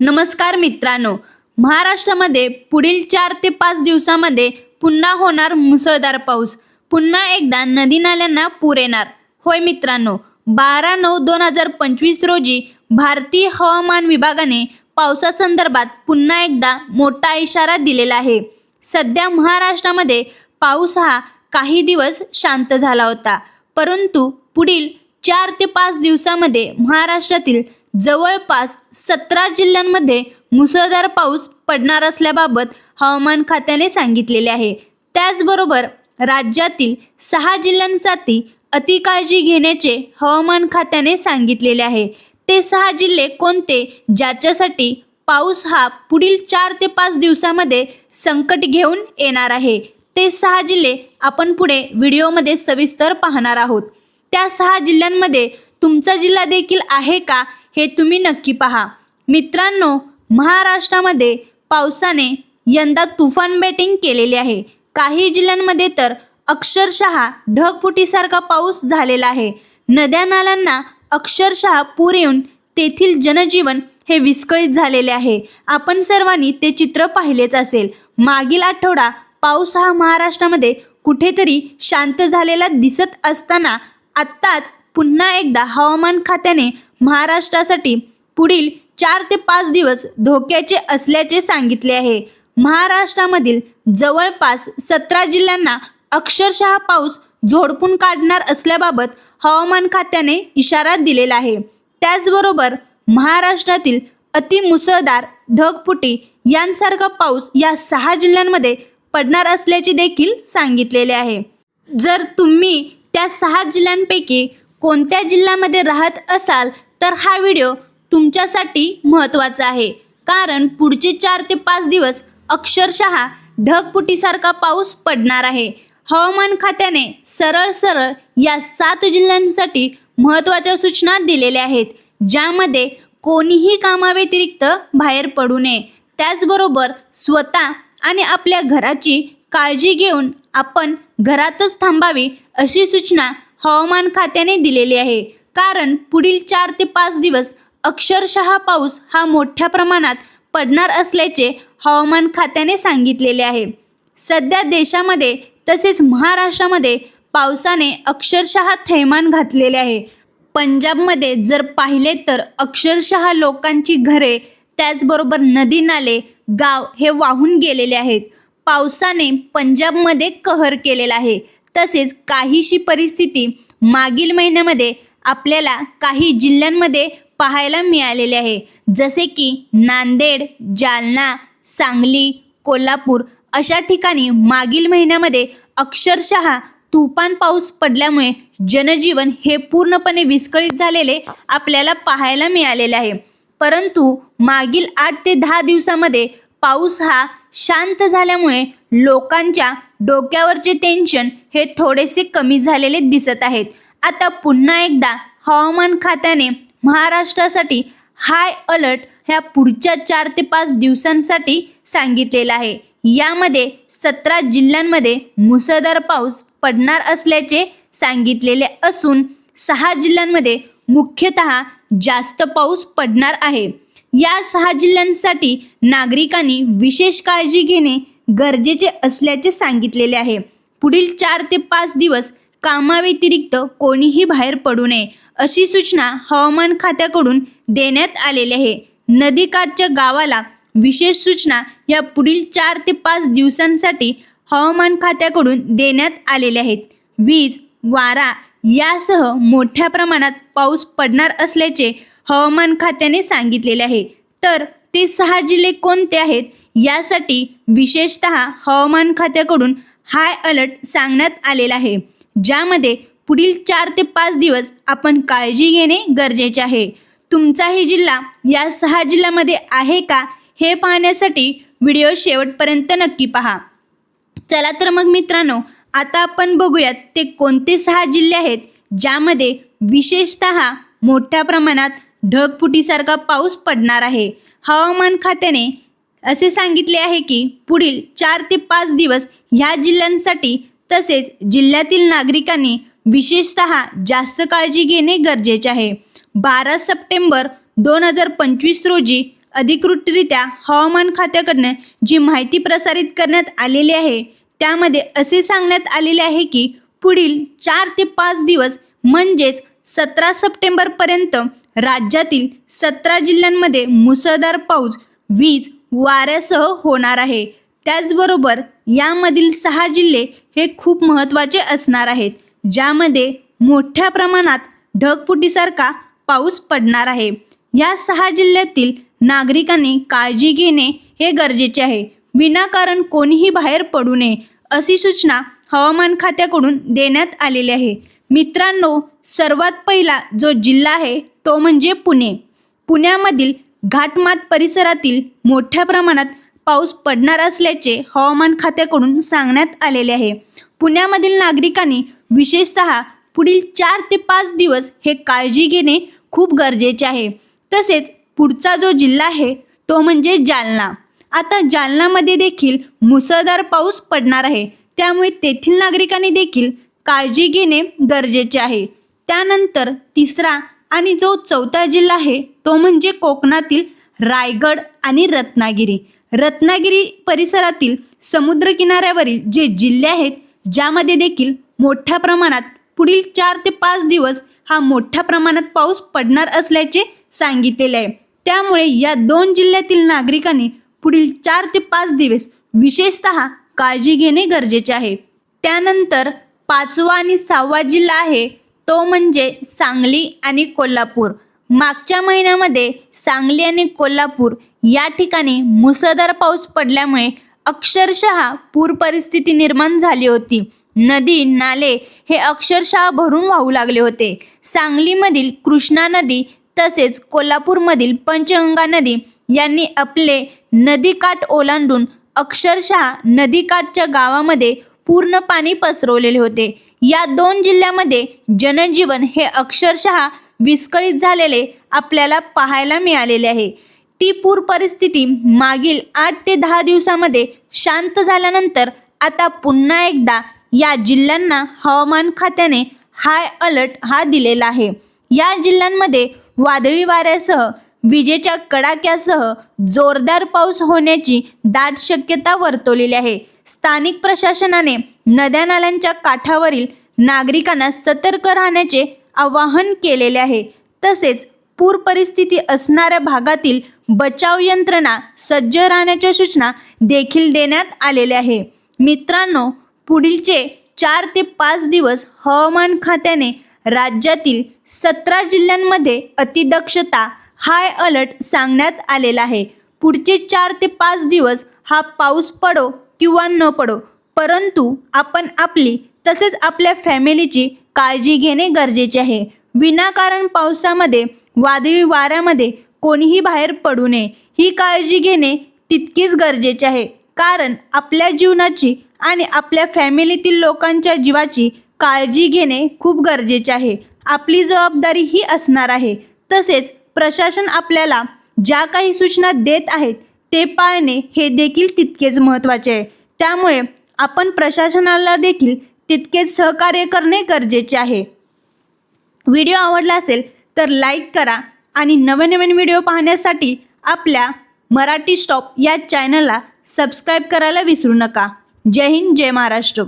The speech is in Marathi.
नमस्कार मित्रांनो. महाराष्ट्रामध्ये पुढील चार ते पाच दिवसामध्ये पुन्हा होणार मुसळधार पाऊस. पुन्हा एकदा नदी नाल्यांना पूर येणार. होय मित्रांनो बारा नऊ दोन हजार पंचवीस रोजी भारतीय हवामान विभागाने पावसासंदर्भात पुन्हा एकदा मोठा इशारा दिलेला आहे. सध्या महाराष्ट्रामध्ये पाऊस हा काही दिवस शांत झाला होता. परंतु पुढील चार ते पाच दिवसामध्ये महाराष्ट्रातील जवळपास सतरा जिल्ह्यांमध्ये मुसळधार पाऊस पडणार असल्याबाबत हवामान खात्याने सांगितलेले आहे. त्याचबरोबर राज्यातील सहा जिल्ह्यांसाठी अतिकाळजी घेण्याचे हवामान खात्याने सांगितलेले आहे. ते सहा जिल्हे कोणते ज्याच्यासाठी पाऊस हा पुढील चार ते पाच दिवसामध्ये संकट घेऊन येणार आहे? ते सहा जिल्हे आपण पुढे व्हिडिओमध्ये सविस्तर पाहणार आहोत. त्या सहा जिल्ह्यांमध्ये तुमचा जिल्हा देखील आहे का? हे तुम्ही नक्की पहा. मित्रांनो महाराष्ट्रामध्ये पावसाने यंदा तुफान बॅटिंग केलेली आहे. काही जिल्ह्यांमध्ये तर अक्षरशः ढगफुटीसारखा पाऊस झालेला आहे. नद्या नाल्यांना अक्षरशः पूर येऊन तेथील जनजीवन हे विस्कळीत झालेले आहे. आपण सर्वांनी ते चित्र पाहिलेच असेल. मागील आठवडा पाऊस हा महाराष्ट्रामध्ये कुठेतरी शांत झालेला दिसत असताना आत्ताच पुन्हा एकदा हवामान खात्याने महाराष्ट्रासाठी पुढील चार ते पाच दिवस धोक्याचे असल्याचे सांगितले आहे. महाराष्ट्रामधील जवळपास सतरा जिल्ह्यांना अक्षरशः पाऊस झोडपून काढणार असल्याबाबत हवामान खात्याने इशारा दिलेला आहे. त्याचबरोबर महाराष्ट्रातील अतिमुसळधार ढगफुटी यांसारखा पाऊस या सहा जिल्ह्यांमध्ये पडणार असल्याचे देखील सांगितलेले आहे. जर तुम्ही त्या सहा जिल्ह्यांपैकी कोणत्या जिल्ह्यामध्ये राहत असाल तर हा व्हिडिओ तुमच्यासाठी महत्त्वाचा आहे. कारण पुढचे चार ते पाच दिवस अक्षरशः ढगफुटीसारखा पाऊस पडणार आहे. हवामान खात्याने सरळ सरळ या सात जिल्ह्यांसाठी महत्त्वाच्या सूचना दिलेल्या आहेत ज्यामध्ये कोणीही कामाव्यतिरिक्त बाहेर पडू नये. त्याचबरोबर स्वतः आणि आपल्या घराची काळजी घेऊन आपण घरातच थांबावी अशी सूचना हवामान खात्याने दिलेली आहे. कारण पुढील चार ते पाच दिवस अक्षरशः पाऊस हा मोठ्या प्रमाणात पडणार असल्याचे हवामान खात्याने सांगितलेले आहे. सध्या देशामध्ये तसेच महाराष्ट्रामध्ये पावसाने अक्षरशः थैमान घातलेले आहे. पंजाबमध्ये जर पाहिले तर अक्षरशः लोकांची घरे त्याचबरोबर नदी नाले गाव हे वाहून गेलेले आहेत. पावसाने पंजाबमध्ये कहर केलेला आहे. तसेच काहीशी परिस्थिती मागील महिन्यामध्ये आपल्याला काही जिल्ह्यांमध्ये पाहायला मिळालेले आहे. जसे की नांदेड जालना सांगली कोल्हापूर अशा ठिकाणी मागील महिन्यामध्ये अक्षरशः तुफान पाऊस पडल्यामुळे जनजीवन हे पूर्णपणे विस्कळीत झालेले आपल्याला पाहायला मिळालेले आहे. परंतु मागील आठ ते दहा दिवसामध्ये पाऊस हा शांत झाल्यामुळे लोकांच्या डोक्यावरचे टेन्शन हे थोडेसे कमी झालेले दिसत आहेत. आता पुन्हा एकदा हवामान खात्याने महाराष्ट्रासाठी हाय अलर्ट ह्या पुढच्या चार ते पाच दिवसांसाठी सांगितलेला आहे. यामध्ये सतरा जिल्ह्यांमध्ये मुसळधार पाऊस पडणार असल्याचे सांगितलेले असून सहा जिल्ह्यांमध्ये मुख्यतः जास्त पाऊस पडणार आहे. या सहा जिल्ह्यांसाठी नागरिकांनी विशेष काळजी घेणे गरजेचे असल्याचे सांगितलेले आहे. पुढील चार ते पाच दिवस कामाव्यतिरिक्त कोणीही बाहेर पडू नये अशी सूचना हवामान खात्याकडून देण्यात आलेली आहे. नदीकाठच्या गावाला विशेष सूचना या पुढील चार ते पाच दिवसांसाठी हवामान खात्याकडून देण्यात आलेल्या आहेत. वीज वारा यासह मोठ्या प्रमाणात पाऊस पडणार असल्याचे हवामान खात्याने सांगितलेले आहे. तर ते सहा जिल्हे कोणते आहेत? यासाठी विशेषत हवामान खात्याकडून हाय अलर्ट सांगण्यात आलेला आहे. ज्यामध्ये पुढील चार ते पाच दिवस आपण काळजी घेणे गरजेचे आहे. तुमचाही जिल्हा या सहा जिल्ह्यामध्ये आहे का हे पाहण्यासाठी व्हिडिओ शेवटपर्यंत नक्की पहा. चला तर मग मित्रांनो आता आपण बघूयात ते कोणते सहा जिल्हे आहेत ज्यामध्ये विशेषत मोठ्या प्रमाणात ढगफुटीसारखा पाऊस पडणार आहे. हवामान खात्याने असे सांगितले आहे की पुढील चार ते पाच दिवस ह्या जिल्ह्यांसाठी तसेच जिल्ह्यातील नागरिकांनी विशेषत जास्त काळजी घेणे गरजेचे आहे. बारा सप्टेंबर दोन हजार पंचवीस रोजी अधिकृतरित्या हवामान खात्याकडनं जी माहिती प्रसारित करण्यात आलेली आहे त्यामध्ये असे सांगण्यात आलेले आहे की पुढील चार ते पाच दिवस म्हणजेच सतरा सप्टेंबरपर्यंत राज्यातील सतरा जिल्ह्यांमध्ये मुसळधार पाऊस वीज वाऱ्यासह होणार आहे. त्याचबरोबर यामधील सहा जिल्हे हे खूप महत्त्वाचे असणार आहेत ज्यामध्ये मोठ्या प्रमाणात ढगफुटीसारखा पाऊस पडणार आहे. या सहा जिल्ह्यातील नागरिकांनी काळजी घेणे हे गरजेचे आहे. विनाकारण कोणीही बाहेर पडू नये अशी सूचना हवामान खात्याकडून देण्यात आलेली आहे. मित्रांनो सर्वात पहिला जो जिल्हा आहे तो म्हणजे पुणे. पुण्यामधील घाटमात परिसरातील मोठ्या प्रमाणात पाऊस पडणार असल्याचे हवामान खात्याकडून सांगण्यात आलेले आहे. पुण्यामधील नागरिकांनी विशेषतः पुढील चार ते पाच दिवस हे काळजी घेणे खूप गरजेचे आहे. तसेच पुढचा जो जिल्हा आहे तो म्हणजे जालना. आता जालनामध्ये देखील मुसळधार पाऊस पडणार आहे. त्यामुळे तेथील नागरिकांनी देखील काळजी घेणे गरजेचे आहे. त्यानंतर तिसरा आणि जो चौथा जिल्हा आहे तो म्हणजे कोकणातील रायगड आणि रत्नागिरी. रत्नागिरी परिसरातील समुद्रकिनाऱ्यावरील जे जिल्हे आहेत ज्यामध्ये देखील मोठ्या प्रमाणात पुढील चार ते पाच दिवस हा मोठ्या प्रमाणात पाऊस पडणार असल्याचे सांगितलेले आहे. त्यामुळे या दोन जिल्ह्यातील नागरिकांनी पुढील चार ते पाच दिवस विशेषतः काळजी घेणे गरजेचे आहे. त्यानंतर पाचवा आणि सहावा जिल्हा आहे तो म्हणजे सांगली आणि कोल्हापूर. मागच्या महिन्यामध्ये सांगली आणि कोल्हापूर या ठिकाणी मुसळधार पाऊस पडल्यामुळे अक्षरशः पूर परिस्थिती निर्माण झाली होती. नदी नाले हे अक्षरशः भरून वाहू लागले होते. सांगलीमधील कृष्णा नदी तसेच कोल्हापूरमधील पंचगंगा नदी यांनी आपले नदीकाठ ओलांडून अक्षरशः नदीकाठच्या गावामध्ये पूर्ण पाणी पसरवलेले होते. या दोन जिल्ह्यामध्ये जनजीवन हे अक्षरशः विस्कळीत झालेले आपल्याला पाहायला मिळालेले आहे. ती पूर परिस्थिती मागील आठ ते दहा दिवसामध्ये शांत झाल्यानंतर आता पुन्हा एकदा या जिल्ह्यांना हवामान खात्याने हाय अलर्ट हा दिलेला आहे. या जिल्ह्यांमध्ये वादळी वाऱ्यासह विजेच्या कडाक्यासह जोरदार पाऊस होण्याची दाट शक्यता वर्तवलेली आहे. स्थानिक प्रशासनाने नद्या नाल्यांच्या काठावरील नागरिकांना सतर्क राहण्याचे आवाहन केलेले आहे. तसेच पूर परिस्थिती असणाऱ्या भागातील बचाव यंत्रणा सज्ज राहण्याच्या सूचना देखील देण्यात आलेल्या आहे. मित्रांनो पुढीलचे चार ते पाच दिवस हवामान खात्याने राज्यातील सतरा जिल्ह्यांमध्ये अतिदक्षता हाय अलर्ट सांगण्यात आलेला आहे. पुढचे चार ते पाच दिवस हा पाऊस पडो किंवा न पडो परंतु आपण आपली तसेच आपल्या फॅमिलीची काळजी घेणे गरजेचे आहे. विनाकारण पावसामध्ये वादळी वाऱ्यामध्ये कोणीही बाहेर पडू नये. ही काळजी घेणे तितकीच गरजेचे आहे. कारण आपल्या जीवनाची आणि आपल्या फॅमिलीतील लोकांच्या जीवाची काळजी घेणे खूप गरजेचे आहे. आपली जबाबदारी ही असणार आहे. तसेच प्रशासन आपल्याला ज्या काही सूचना देत आहेत ते पाळणे हे देखील तितकेच महत्त्वाचे आहे. त्यामुळे आपण प्रशासनाला देखील तितकेच सहकार्य करणे गरजेचे आहे. व्हिडिओ आवडला असेल तर लाईक करा आणि नवीन नवीन व्हिडिओ पाहण्यासाठी आपल्या मराठी स्टॉप या चॅनलला सबस्क्राईब करायला विसरू नका. जय हिंद जय महाराष्ट्र.